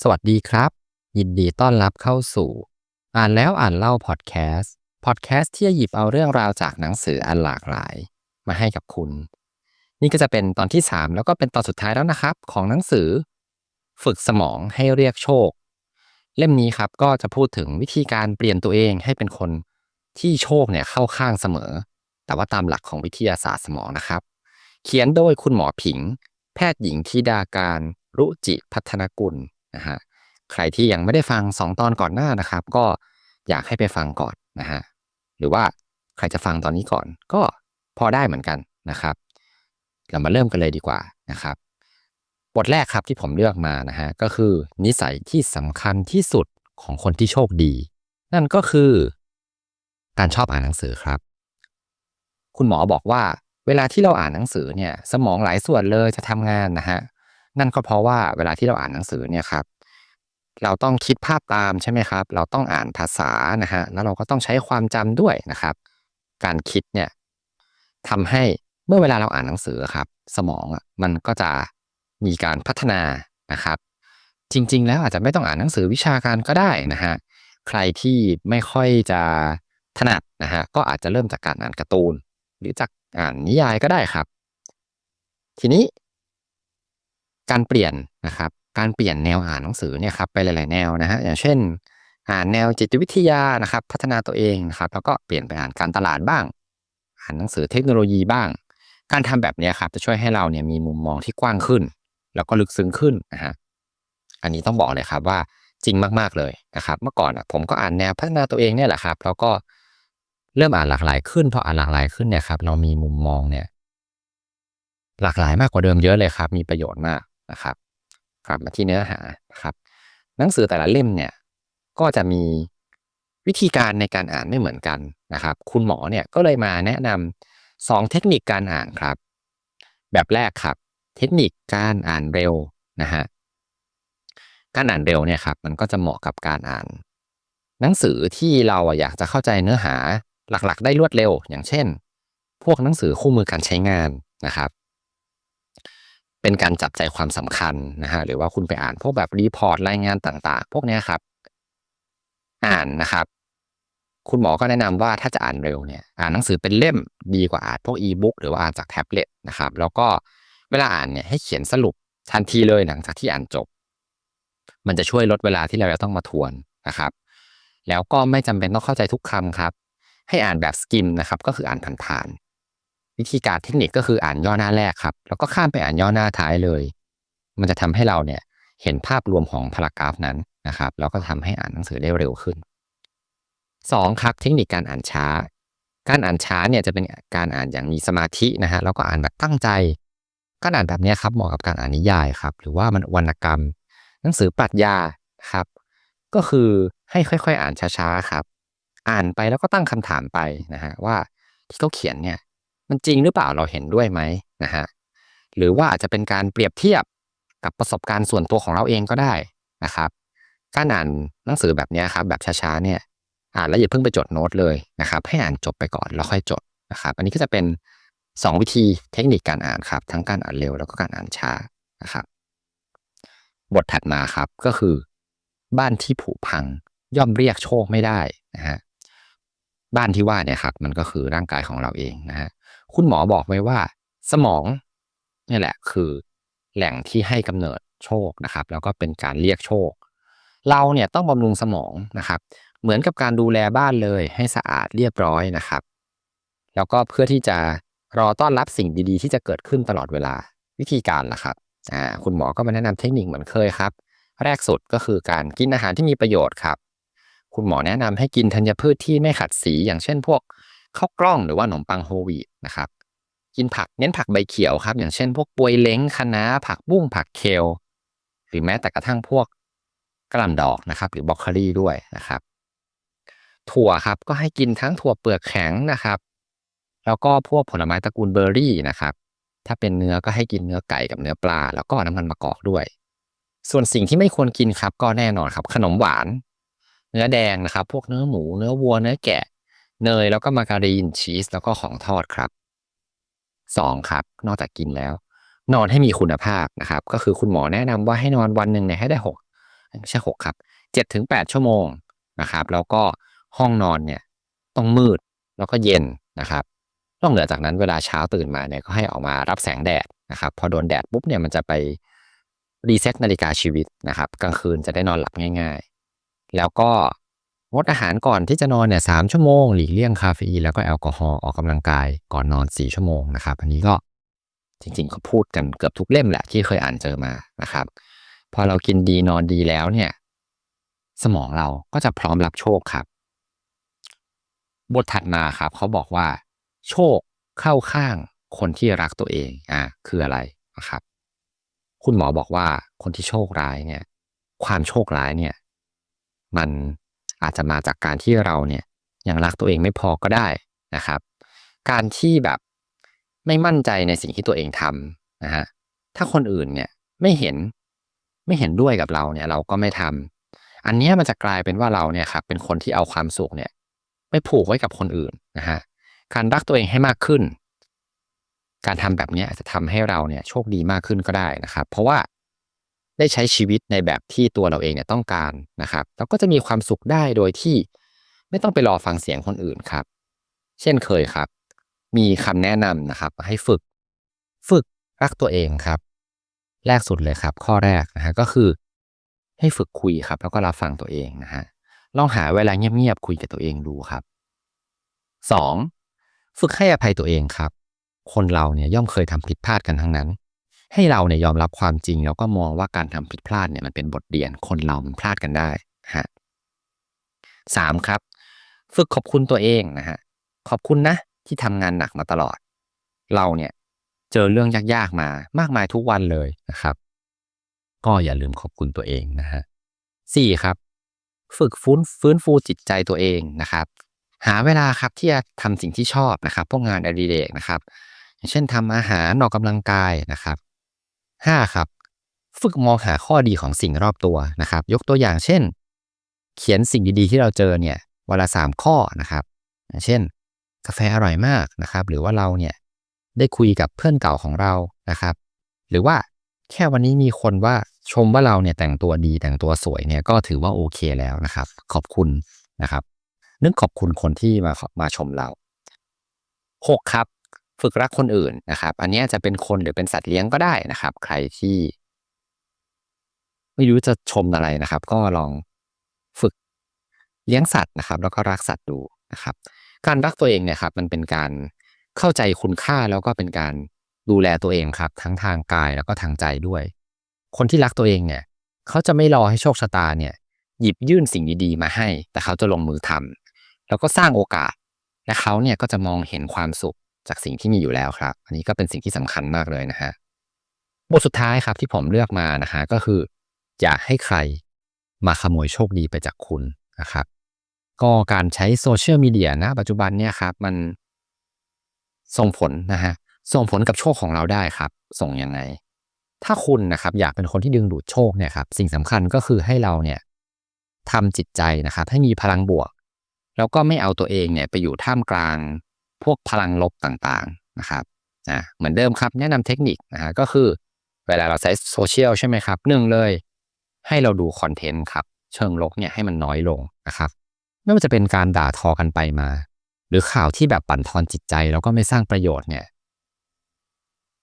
สวัสดีครับ ยินดีต้อนรับเข้าสู่ อ่านแล้วอ่านเล่าพอดแคสต์พอดแคสต์ที่จะหยิบเอาเรื่องราวจากหนังสืออันหลากหลาย มาให้กับคุณ นี่ก็จะเป็นตอนที่ 3 แล้วก็เป็นตอนสุดท้ายแล้วนะครับ ของหนังสือ ฝึกสมองให้เรียกโชค เล่มนี้ครับก็จะพูดถึงวิธีการเปลี่ยนตัวเองให้เป็นคนที่โชคเนี่ยเข้าข้างเสมอ แต่ว่าตามหลักของวิทยาศาสตร์สมองนะครับ เขียนโดยคุณหมอผิง แพทย์หญิงธิดาการ รุจิพัฒนกุล นะฮะใครที่ยังไม่ได้ฟัง 2 ตอนก่อนหน้านะครับ ก็อยากให้ไปฟังก่อนนะฮะหรือว่าใครจะฟังตอนนี้ก่อนก็พอได้เหมือนกันนะครับ เรามาเริ่มกันเลยดีกว่านะครับ บทแรกครับที่ผมเลือกมานะฮะก็คือนิสัยที่สำคัญที่สุดของคนที่โชคดี นั่นก็คือการชอบอ่านหนังสือครับ คุณหมอบอกว่าเวลาที่เราอ่านหนังสือเนี่ย สมองหลายส่วนเลยจะทำงานนะฮะ นั่นก็เพราะว่าเวลาที่เราอ่านหนังสือเนี่ยครับเราต้องคิดภาพตามใช่ไหมครับ เราต้องอ่านภาษานะฮะแล้วเราก็ต้องใช้ความจำด้วยนะครับ การคิดเนี่ยทำให้เมื่อเวลาเราอ่านหนังสือครับ สมองอะมันก็จะมีการพัฒนานะครับ จริง ๆ แล้วอาจจะไม่ต้องอ่านหนังสือวิชาการก็ได้นะฮะใครที่ไม่ค่อยจะถนัดนะฮะก็อาจจะเริ่มจากการอ่านการ์ตูน หรือจากอ่านนิยายก็ได้ครับ ทีนี้ การเปลี่ยนนะครับ การเปลี่ยนแนวอ่านหนังสือเนี่ยครับไปหลาย ๆ แนวนะฮะอย่างเช่น อ่านแนวจิตวิทยานะครับ พัฒนาตัวเองนะครับ แล้วก็เปลี่ยนไปอ่านการตลาดบ้าง อ่านหนังสือเทคโนโลยีบ้าง การทำแบบนี้ครับจะช่วยให้เราเนี่ยมีมุมมองที่กว้างขึ้น แล้วก็ลึกซึ้งขึ้นนะฮะอันนี้ต้องบอกเลยครับว่าจริงมากๆเลยนะครับ เมื่อก่อนอะผมก็อ่านแนวพัฒนาตัวเองเนี่ยแหละครับ แล้วก็เริ่มอ่านหลากหลายขึ้นพออ่านหลากหลายขึ้นเนี่ยครับเรามีมุมมองเนี่ย หลากหลายมากกว่าเดิมเยอะเลยครับ มีประโยชน์มาก นะครับ กลับมาที่เนื้อหานะครับ หนังสือแต่ละเล่มเนี่ยก็จะมีวิธีการในการอ่านไม่เหมือนกันนะครับ คุณหมอเนี่ยก็เลยมาแนะนำสองเทคนิคการอ่านครับ แบบแรกครับ เทคนิคการอ่านเร็วนะฮะการอ่านเร็วเนี่ยครับมันก็จะเหมาะกับการอ่าน หนังสือที่เราอยากจะเข้าใจเนื้อหาหลักๆ ได้รวดเร็ว อย่างเช่น พวกหนังสือคู่มือการใช้งานนะครับ เป็นการจับใจความสำคัญนะฮะหรือว่าคุณไปอ่านพวกแบบรีพอร์ตรายงานต่างๆ พวกนี้ครับ อ่านนะครับ คุณหมอก็แนะนำว่าถ้าจะอ่านเร็วเนี่ยอ่านหนังสือเป็นเล่มดีกว่าอ่านพวกอีบุ๊กหรือว่าอ่านจากแท็บเล็ตนะครับ แล้วก็เวลาอ่านเนี่ยให้เขียนสรุปทันทีเลยหลังจากที่อ่านจบ มันจะช่วยลดเวลาที่เราจะต้องมาทวนนะครับ แล้วก็ไม่จำเป็นต้องเข้าใจทุกคำครับ ให้อ่านแบบสกิมนะครับ ก็คืออ่านผ่านๆ วิธีการเทคนิคก็คืออ่านย่อหน้าแรกครับ แล้วก็ข้ามไปอ่านย่อหน้าท้ายเลย มันจะทำให้เราเนี่ยเห็นภาพรวมของพารากราฟนั้นนะครับแล้วก็ทำให้อ่านหนังสือได้เร็วขึ้น 2. ครับเทคนิคการอ่านช้า การอ่านช้าเนี่ยจะเป็นการอ่านอย่างมีสมาธินะฮะแล้วก็อ่านแบบตั้งใจ การอ่านแบบนี้ครับเหมาะกับการอ่านนิยายครับ หรือว่ามันวรรณกรรม หนังสือปรัชญาครับ ก็คือให้ค่อยๆ อ่านช้าๆครับ อ่านไปแล้วก็ตั้งคำถามไปนะฮะว่าที่เขาเขียนเนี่ย มันจริงหรือเปล่าเราเห็นด้วยไหมนะฮะหรือว่าอาจจะเป็นการเปรียบเทียบกับประสบการณ์ส่วนตัวของเราเองก็ได้นะครับ การอ่านหนังสือแบบนี้ครับแบบช้าๆเนี่ยอ่านแล้วอย่าเพิ่งไปจดโน้ตเลยนะครับให้อ่านจบไปก่อนแล้วค่อยจดนะครับอันนี้ก็จะเป็น 2 วิธีเทคนิคการอ่านครับทั้งการอ่านเร็วแล้วก็การอ่านช้านะครับบทถัดมาครับก็คือ บ้านที่ผุพังย่อมเรียกโชคไม่ได้นะฮะบ้านที่ว่าเนี่ยครับมันก็คือร่างกายของเราเองนะฮะ คุณหมอบอกไว้ว่า สมองนี่แหละคือแหล่งที่ให้กำเนิดโชคนะครับ แล้วก็เป็นการเรียกโชค เราเนี่ยต้องบำรุงสมองนะครับ เหมือนกับการดูแลบ้านเลยให้สะอาดเรียบร้อยนะครับ แล้วก็เพื่อที่จะรอต้อนรับสิ่งดีๆ ที่จะเกิดขึ้นตลอดเวลาวิธีการล่ะครับอ่าคุณหมอก็มาแนะนำเทคนิคเหมือนเคยครับ แรกสุดก็คือการกินอาหารที่มีประโยชน์ครับ คุณหมอแนะนำให้กินธัญพืชที่ไม่ขัดสีอย่างเช่นพวก ข้าวกล้องหรือว่าขนมปังโฮวีตนะครับ กินผักเน้นผักใบเขียวครับ อย่างเช่น พวกปวยเล้งคะน้าผักบุ้งผักเคลหรือแม้แต่กระทั่งพวกกระหล่ำดอกนะครับ หรือบรอกโคลีด้วยนะครับ ถั่วครับก็ให้กินทั้งถั่วเปลือกแข็งนะครับ แล้วก็พวกผลไม้ตระกูลเบอร์รี่นะครับ ถ้าเป็นเนื้อก็ให้กินเนื้อไก่กับเนื้อปลา แล้วก็น้ำมันมะกอกด้วย ส่วนสิ่งที่ไม่ควรกินครับ ก็แน่นอนครับ ขนมหวาน เนื้อแดงนะครับ พวกเนื้อหมู เนื้อวัวเนื้อแกะ เนยแล้วก็มาการีนชีสแล้วก็ของทอดครับสองครับ นอกจากกินแล้ว นอนให้มีคุณภาพนะครับ ก็คือคุณหมอแนะนำว่าให้นอนวันหนึ่งเนี่ยให้ได้หกไม่ใช่หกครับเจ็ดถึงแปดชั่วโมงนะครับ แล้วก็ห้องนอนเนี่ยต้องมืดแล้วก็เย็นนะครับนอกเหนือจากนั้นเวลาเช้าตื่นมาเนี่ยก็ให้ออกมารับแสงแดดนะครับ พอโดนแดดปุ๊บเนี่ยมันจะไปรีเซ็ตนาฬิกาชีวิตนะครับกลางคืนจะได้นอนหลับง่าย ๆ แล้วก็ งดอาหารก่อนที่จะนอนเนี่ยสามชั่วโมง หลีกเลี่ยงคาเฟอีนแล้วก็แอลกอฮอล์ออกกำลังกายก่อนนอนสี่ชั่วโมงนะครับ อันนี้ก็จริงๆเขาพูดกันเกือบทุกเล่มแหละที่เคยอ่านเจอมานะครับ พอเรากินดีนอนดีแล้วเนี่ย สมองเราก็จะพร้อมรับโชคครับ บทถัดมาครับ เขาบอกว่า โชคเข้าข้างคนที่รักตัวเองอ่าคืออะไรนะครับ คุณหมอบอกว่าคนที่โชคร้ายเนี่ย ความโชคร้ายเนี่ย มัน อาจจะมาจากการที่เราเนี่ยยังรักตัวเองไม่พอก็ได้นะครับ การที่แบบไม่มั่นใจในสิ่งที่ตัวเองทำนะฮะถ้าคนอื่นเนี่ยไม่เห็นไม่เห็นด้วยกับเราเนี่ยเราก็ไม่ทำอันนี้มันจะกลายเป็นว่าเราเนี่ยครับเป็นคนที่เอาความสุขเนี่ยไปผูกไว้กับคนอื่นนะฮะการรักตัวเองให้มากขึ้น การทำแบบนี้อาจะทำให้เราเนี่ยโชคดีมากขึ้นก็ได้นะครับ เพราะว่า ได้ใช้ชีวิตในแบบที่ตัวเราเองเนี่ยต้องการนะครับแล้วก็จะมีความสุขได้โดยที่ไม่ต้องไปรอฟังเสียงคนอื่นครับ เช่นเคยครับ มีคำแนะนำนะครับ ให้ฝึก ฝึกรักตัวเองครับ แรกสุดเลยครับ ข้อแรกนะฮะก็คือ ให้ฝึกคุยครับ แล้วก็รับฟังตัวเองนะฮะลองหาเวลาเงียบๆคุยกับตัวเองดูครับสองฝึกให้อภัยตัวเองครับ คนเราเนี่ยย่อมเคยทำผิดพลาดกันทั้งนั้น ให้เราเนี่ยยอมรับความจริง แล้วก็มองว่าการทำผิดพลาดเนี่ยมันเป็นบทเรียนคนเรามันพลาดกันได้ฮะสามครับ ฝึกขอบคุณตัวเองนะฮะขอบคุณนะที่ทำงานหนักมาตลอด เราเนี่ยเจอเรื่องยากๆมามากมายทุกวันเลยนะครับ ก็อย่าลืมขอบคุณตัวเองนะฮะสี่ครับ ฝึกฟื้นฟื้นฟูจิตใจตัวเองนะครับ หาเวลาครับที่จะทำสิ่งที่ชอบนะครับ พวกงานอดิเรกนะครับ อย่างเช่นทำอาหารออกกำลังกายนะครับ ห้าครับ ฝึกมองหาข้อดีของสิ่งรอบตัวนะครับ ยกตัวอย่างเช่น เขียนสิ่งดีๆ ที่เราเจอเนี่ยวันละสามข้อนะครับ เช่น กาแฟอร่อยมากนะครับ หรือว่าเราเนี่ยได้คุยกับเพื่อนเก่าของเรานะครับ หรือว่าแค่วันนี้มีคนว่าชมว่าเราเนี่ยแต่งตัวดีแต่งตัวสวยเนี่ยก็ถือว่าโอเคแล้วนะครับ ขอบคุณนะครับ นึกขอบคุณคนที่มามาชมเราหกครับ ฝึกรักคนอื่นนะครับ อันนี้จะเป็นคนหรือเป็นสัตว์เลี้ยงก็ได้นะครับ ใครที่ ไม่รู้จะชมอะไรนะครับ ก็ลองฝึกเลี้ยงสัตว์นะครับ แล้วก็รักสัตว์ดูนะครับ การรักตัวเองเนี่ยครับ มันเป็นการเข้าใจคุณค่าแล้วก็เป็นการดูแลตัวเองครับ ทั้งทางกายแล้วก็ทางใจด้วย คนที่รักตัวเองเนี่ย เขาจะไม่รอให้โชคชะตาเนี่ย หยิบยื่นสิ่งดีๆมาให้ แต่เขาจะลงมือทำแล้วก็สร้างโอกาสและเขาเนี่ยก็จะมองเห็นความสุข จากสิ่งที่มีอยู่แล้วครับ อันนี้ก็เป็นสิ่งที่สำคัญมากเลยนะฮะบทสุดท้ายครับที่ผมเลือกมานะฮะก็คือ อย่าให้ใครมาขโมยโชคดีไปจากคุณนะครับ ก็การใช้โซเชียลมีเดียนะ ปัจจุบันเนี่ยครับมันส่งผลนะฮะส่งผลกับโชคของเราได้ครับ ส่งยังไง ถ้าคุณนะครับอยากเป็นคนที่ดึงดูดโชคเนี่ยครับสิ่งสำคัญก็คือให้เราเนี่ยทำจิตใจนะครับให้มีพลังบวก แล้วก็ไม่เอาตัวเองเนี่ยไปอยู่ท่ามกลาง พวกพลังลบต่างๆนะครับนะเหมือนเดิมครับแนะนำเทคนิคนะฮะก็คือเวลาเราใช้โซเชียลใช่ไหมครับหนึ่งเลย ให้เราดูคอนเทนต์ครับเชิงลบเนี่ยให้มันน้อยลงนะครับ ไม่ว่าจะเป็นการด่าทอกันไปมา หรือข่าวที่แบบปั่นทอนจิตใจแล้วก็ไม่สร้างประโยชน์เนี่ย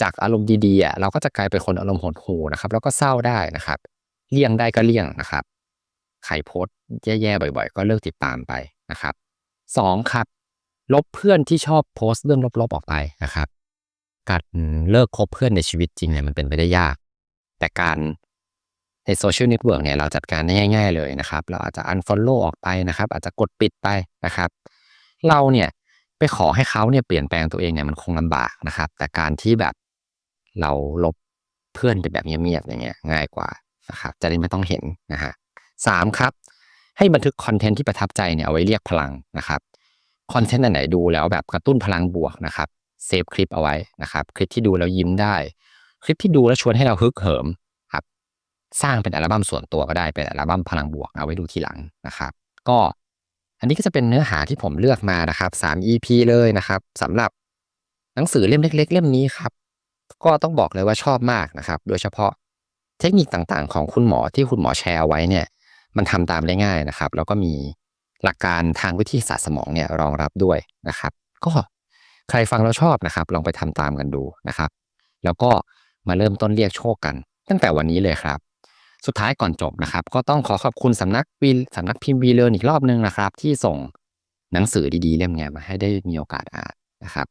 จากอารมณ์ดีๆอะเราก็จะกลายเป็นคนอารมณ์หดหู่นะครับ แล้วก็เศร้าได้นะครับ เลี่ยงได้ก็เลี่ยงนะครับใครโพสต์แย่ๆบ่อย ๆ ก็เลิกติดตามไปนะครับสองครับ ลบเพื่อนที่ชอบโพสต์เรื่องลบๆออกไปนะครับ การเลิกคบเพื่อนในชีวิตจริงเนี่ยมันเป็นไปได้ยาก แต่การในโซเชียลเน็ตเวิร์กเนี่ยเราจัดการได้ง่าย ๆเลยนะครับ เราอาจจะ unfollow ออกไปนะครับ อาจจะกดปิดไปนะครับ เราเนี่ยไปขอให้เขาเนี่ยเปลี่ยนแปลงตัวเองเนี่ยมันคงลำบากนะครับ แต่การที่แบบเราลบเพื่อนไปแบบเงียบๆอย่างเงี้ยง่ายกว่านะครับ จะได้ไม่ต้องเห็นนะฮะสามครับ ให้บันทึกคอนเทนต์ที่ประทับใจเนี่ยเอาไว้เรียกพลังนะครับ คอนเทนต์ไหนดูแล้วแบบกระตุ้นพลังบวกนะครับเซฟคลิปเอาไว้นะครับคลิปที่ดูแล้วยิ้มได้ คลิปที่ดูแล้วชวนให้เราฮึกเหิมครับสร้างเป็นอัลบั้มส่วนตัวก็ได้เป็นอัลบั้มพลังบวกเอาไว้ดูทีหลังนะครับ ก็อันนี้ก็จะเป็นเนื้อหาที่ผมเลือกมานะครับ3 EP เลยนะครับสำหรับหนังสือเล่มเล็ก ๆ เล่มนี้ครับ ก็ต้องบอกเลยว่าชอบมากนะครับ โดยเฉพาะเทคนิคต่างๆ ของคุณหมอที่คุณหมอแชร์เอาไว้เนี่ย มันทำตามได้ง่ายนะครับ แล้วก็มี หลักการทางวิทยาศาสตร์สมองเนี่ยรองรับด้วยนะครับ ก็ใครฟังแล้วชอบนะครับ ลองไปทำตามกันดูนะครับ แล้วก็มาเริ่มต้นเรียกโชคกัน ตั้งแต่วันนี้เลยครับ สุดท้ายก่อนจบนะครับ ก็ต้องขอขอบคุณสำนักวีสำนักพิมพ์วีเลอร์อีกรอบนึงนะครับ ที่ส่งหนังสือดีๆเล่มนี้ยมาให้ได้มีโอกาสอ่านนะครับ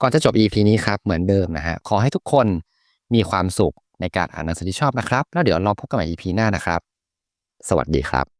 ก่อนจะจบ EP นี้ครับเหมือนเดิมนะฮะขอให้ทุกคนมีความสุขในการอ่านหนังสือที่ชอบนะครับ แล้วเดี๋ยวเราพบกันใหม่ EP หน้านะครับ สวัสดีครับ